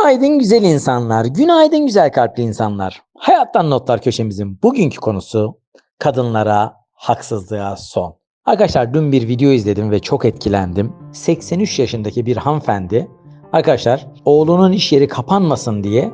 Günaydın güzel insanlar, günaydın güzel kalpli insanlar. Hayattan Notlar köşemizin bugünkü konusu kadınlara haksızlığa son. Arkadaşlar dün bir video izledim ve çok etkilendim. 83 yaşındaki bir hanımefendi arkadaşlar oğlunun iş yeri kapanmasın diye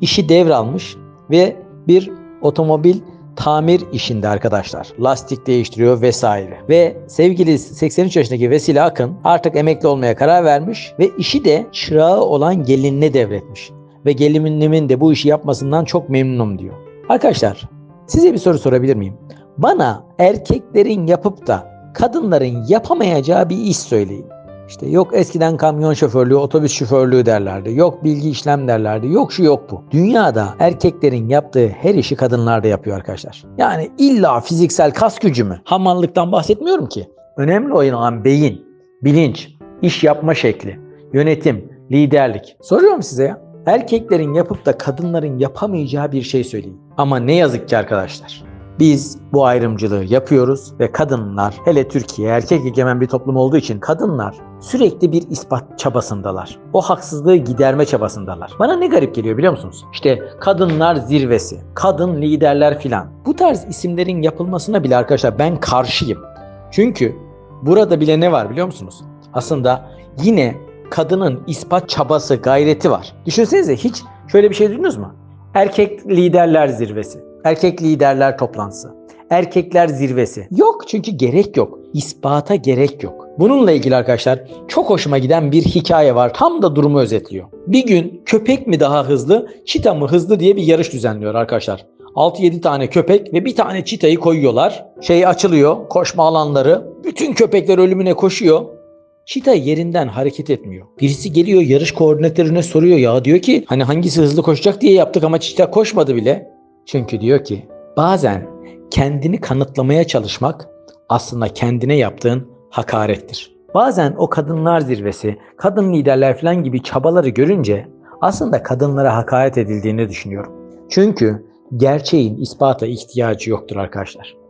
işi devralmış ve bir otomobil tamir işinde arkadaşlar. Lastik değiştiriyor vesaire. Ve sevgili 83 yaşındaki Vesile Akın artık emekli olmaya karar vermiş ve işi de çırağı olan gelinine devretmiş. Ve gelinimin de bu işi yapmasından çok memnunum diyor. Arkadaşlar size bir soru sorabilir miyim? Bana erkeklerin yapıp da kadınların yapamayacağı bir iş söyleyin. İşte yok eskiden kamyon şoförlüğü, otobüs şoförlüğü derlerdi. Yok bilgi işlem derlerdi. Yok şu yok bu. Dünyada erkeklerin yaptığı her işi kadınlar da yapıyor arkadaşlar. Yani illa fiziksel kas gücü mü? Hamallıktan bahsetmiyorum ki. Önemli olan beyin, bilinç, iş yapma şekli, yönetim, liderlik. Soruyorum size ya. Erkeklerin yapıp da kadınların yapamayacağı bir şey söyleyin. Ama ne yazık ki arkadaşlar. Biz bu ayrımcılığı yapıyoruz ve kadınlar hele Türkiye erkek egemen bir toplum olduğu için kadınlar sürekli bir ispat çabasındalar. O haksızlığı giderme çabasındalar. Bana ne garip geliyor biliyor musunuz? İşte kadınlar zirvesi, kadın liderler filan. Bu tarz isimlerin yapılmasına bile arkadaşlar ben karşıyım. Çünkü burada bile ne var biliyor musunuz? Aslında yine kadının ispat çabası, gayreti var. Düşünsenize hiç şöyle bir şey duydunuz mu? Erkek liderler zirvesi. Erkek liderler toplantısı. Erkekler zirvesi. Yok çünkü gerek yok. İspata gerek yok. Bununla ilgili arkadaşlar çok hoşuma giden bir hikaye var. Tam da durumu özetliyor. Bir gün köpek mi daha hızlı, çita mı hızlı diye bir yarış düzenliyor arkadaşlar. 6-7 tane köpek ve bir tane çitayı koyuyorlar. Şey açılıyor, koşma alanları. Bütün köpekler ölümüne koşuyor. Çita yerinden hareket etmiyor. Birisi geliyor yarış koordinatörüne soruyor ya diyor ki hani hangisi hızlı koşacak diye yaptık ama çita koşmadı bile. Çünkü diyor ki bazen kendini kanıtlamaya çalışmak aslında kendine yaptığın hakarettir. Bazen o kadınlar zirvesi, kadın liderler falan gibi çabaları görünce aslında kadınlara hakaret edildiğini düşünüyorum. Çünkü gerçeğin ispata ihtiyacı yoktur arkadaşlar.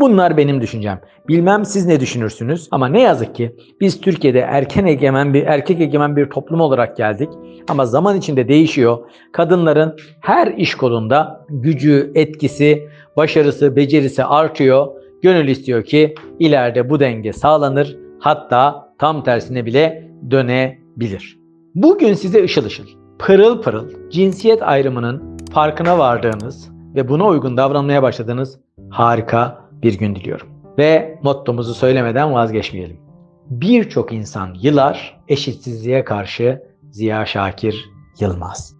Bunlar benim düşüncem. Bilmem siz ne düşünürsünüz ama ne yazık ki biz Türkiye'de erken egemen bir erkek egemen bir toplum olarak geldik. Ama zaman içinde değişiyor. Kadınların her iş kolunda gücü, etkisi, başarısı, becerisi artıyor. Gönül istiyor ki ileride bu denge sağlanır. Hatta tam tersine bile dönebilir. Bugün size ışıl ışıl, pırıl pırıl cinsiyet ayrımının farkına vardığınız ve buna uygun davranmaya başladığınız harika bir gün diliyorum. Ve mottomuzu söylemeden vazgeçmeyelim. Birçok insan yılar eşitsizliğe karşı Ziya Şakir Yılmaz.